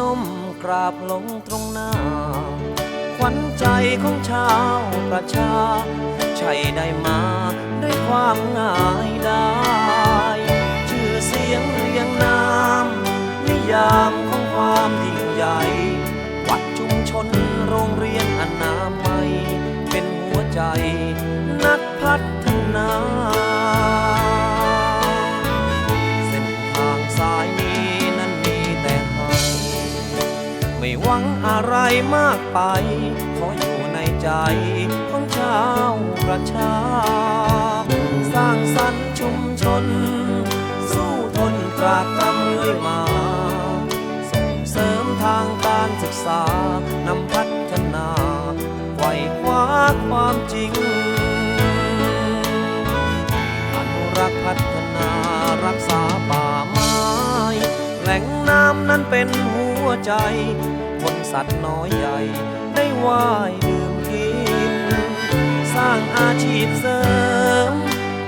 นมกราบลงตรงหน้า ขวัญใจของชาวประชา ใช่ได้มาด้วยความง่ายได้ชื่อเสียงเรียงนามนิยามของความยิ่งใหญ่ วัดชุมชนโรงเรียนอนามัย เป็นหัวใจ นักพัฒนา วังอะไรมากไป ขออยู่ในใจของชาวประชา สร้างสรรค์ชุมชน สู้ทนตรากตรำเรื่อยมา ส่งเสริมทางการศึกษานำพัฒนาไขว่คว้าความจริงอนุรักษ์พัฒนารักษาป่าไม้ แหล่งน้ำนั้นเป็นหัวใจ สัตว์น้อยใหญ่ ได้ว่ายดื่มกิน สร้างอาชีพเสริม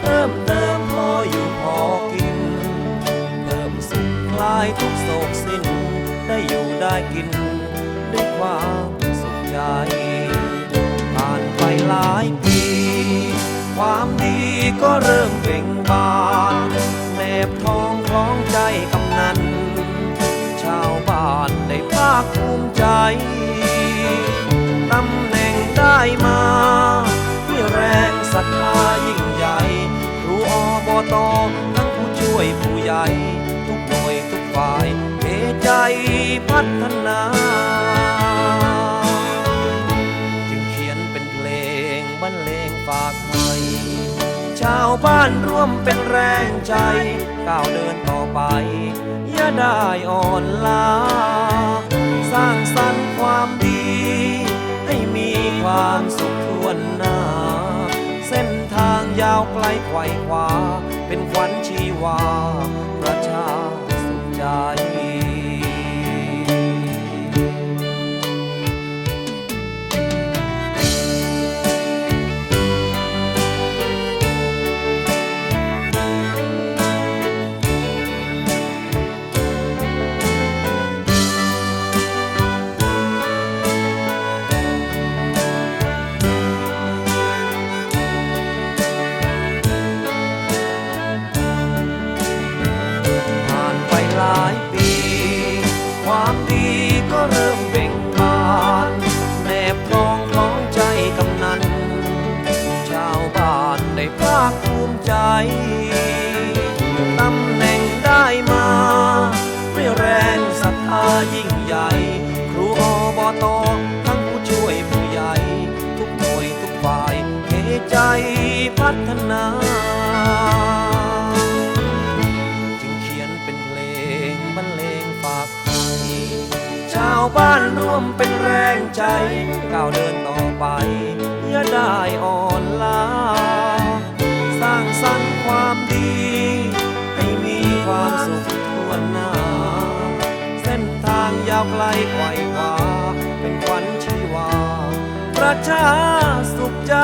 เพิ่มเติมพออยู่พอกิน เพิ่มสุขคลายทุกโศกสิ้น ได้อยู่ได้กิน ด้วยความสุขใจ ผ่านไปหลายปี ความดีก็เริ่มเบ่งบานแนบทองคล้องใจกำ ได้มาด้วยแรงศรัทธายิ่งใหญ่ครูอบตทั้งผู้ช่วยผู้ใหญ่ ทุกหน่วยทุกฝ่ายเทใจพัฒนา จึงเขียนเป็นเพลงบรรเลงฝากให้ชาวบ้านร่วมเป็นแรงใจก้าวเดินต่อไป อย่าได้อ่อนล้า ยาวไกลไขว่คว้าเป็นขวัญชีวา ประชาสุขใจ ใจพัฒนา จึงเขียนเป็นเพลงบรรเลงฝากให้ชาวบ้านร่วมเป็นแรงใจ ก้าวเดินต่อไป อย่าได้อ่อนล้า สร้างสรรค์ความดี ให้มีความสุขทั่วหน้า เส้นทางยาวไกลไขว่คว้าเป็นขวัญชีวาประชาสุขใจ